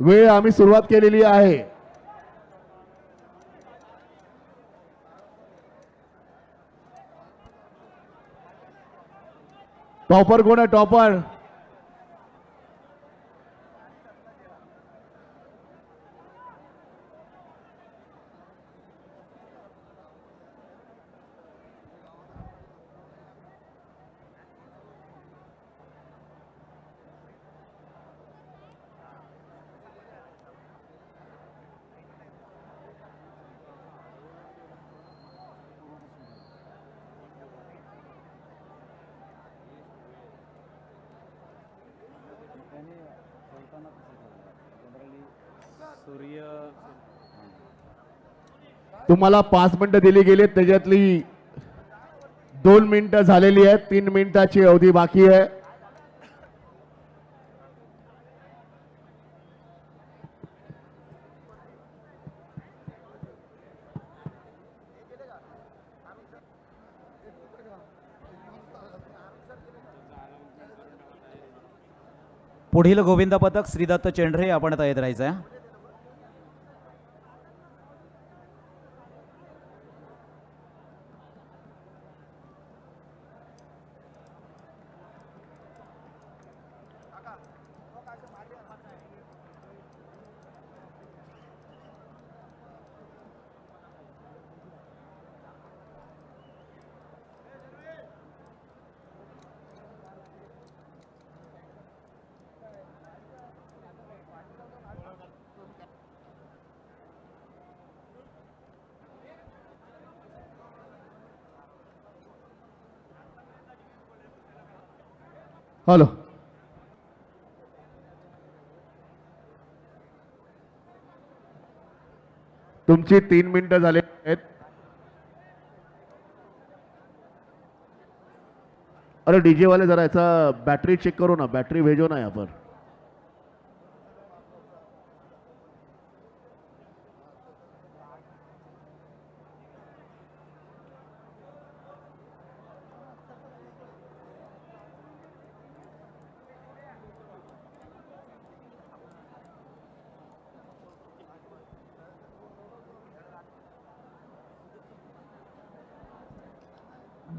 वेळ आम्ही सुरुवात केलेली आहे. टॉपर कोण आहे? टॉपर. तुम्हाला पाच मिनिटं दिली गेली त्याच्यातली दोन मिनिटं झालेली आहेत तीन मिनिटाची अवधी बाकी आहे. पुढील गोविंद पथक श्रीदत्त चेंढरे आपण तयार राहायचं आहे. हॅलो. तुमची तीन मिनिटं झाले आहेत. अरे डीजे वाले जरा याचा बॅटरी चेक करू ना. बॅटरी भेजो ना यहाँ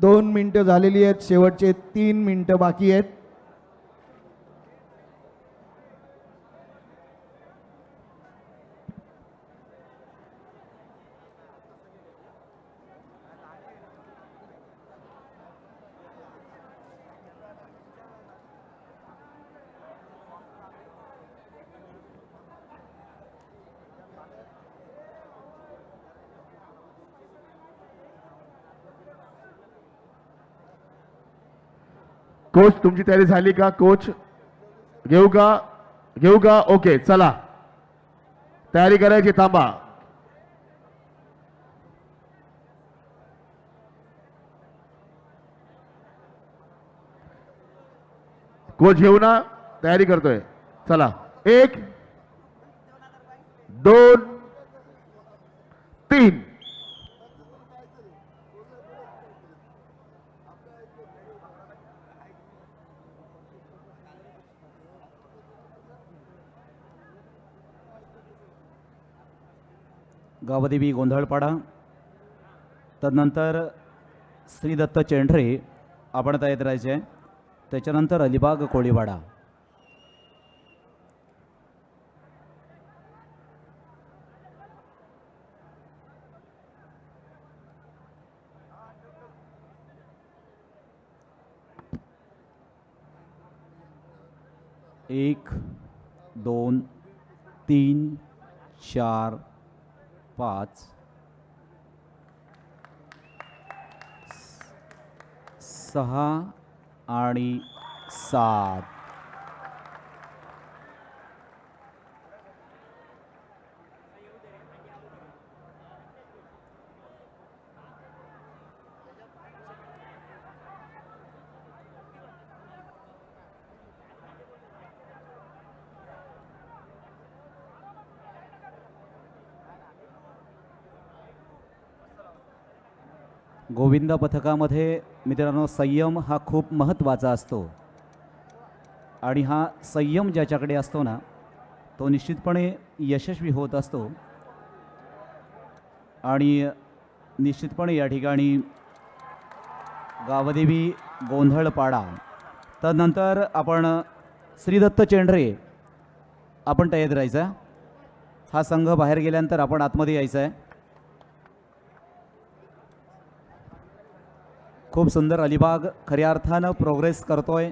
दोन मिनटं झालेली आहेत शेवटचे तीन मिनटं बाकी आहेत. कोच तुमची तयारी झाली का? कोच घेऊ का? घेऊ का? ओके चला. तयारी करायची थांबा. कोच घेऊ ना? तयारी करतोय. चला. एक दोन तीन गावदेवी गोंधळपाडा. तदनंतर श्रीदत्त चेंढरे आपण तयार राहायचे. त्याच्यानंतर अलिबाग कोळीवाडा. एक दोन तीन चार पाच. सहा आणि सात. गोविंद पथकामध्ये मित्रांनो संयम हा खूप महत्त्वाचा असतो. आणि हा संयम ज्याच्याकडे असतो ना तो निश्चितपणे यशस्वी होत असतो. आणि निश्चितपणे या ठिकाणी गावदेवी गोंधळपाडा तदनंतर आपण श्रीदत्त चेंढरे आपण तयार राहायचं. हा संघ बाहेर गेल्यानंतर आपण आतमध्ये यायचं आहे खूप सुंदर अलिबाग खऱ्या अर्थानं प्रोग्रेस करतो आहे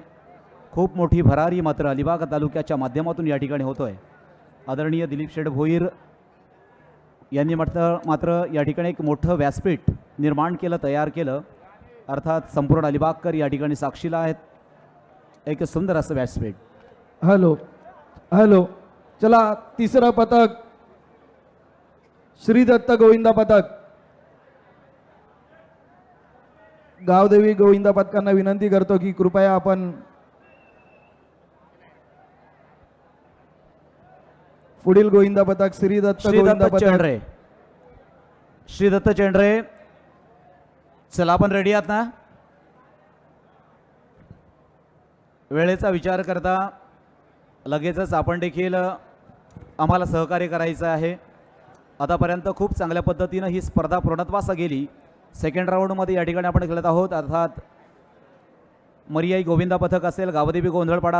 खूप मोठी भरारी मात्र अलिबाग तालुक्याच्या माध्यमातून या ठिकाणी होतो आहे आदरणीय दिलीप शेठ भोईर यांनी म्हटलं मात्र या ठिकाणी एक मोठं व्यासपीठ निर्माण केलं तयार केलं. अर्थात संपूर्ण अलिबागकर या ठिकाणी साक्षीला आहेत. एक सुंदर असं व्यासपीठ. हॅलो हॅलो चला तिसरं पथक. श्री दत्त गोविंदा पथक. गावदेवी गोविंदा पथकांना विनंती करतो की कृपया आपण पुढील गोविंदा पथक श्री दत्त गोविंदा श्रीदत्त पथक. श्रीदत्त चेंढरे चला आपण रेडी आहात ना? वेळेचा विचार करता लगेचच आपण देखील आम्हाला सहकार्य करायचं आहे. आतापर्यंत खूप चांगल्या पद्धतीनं ही स्पर्धा पूर्णत्वास गेली. सेकंड राऊंडमध्ये या ठिकाणी आपण खेळत आहोत. अर्थात मरियाई गोविंदा पथक असेल गावदेवी गोंधळपाडा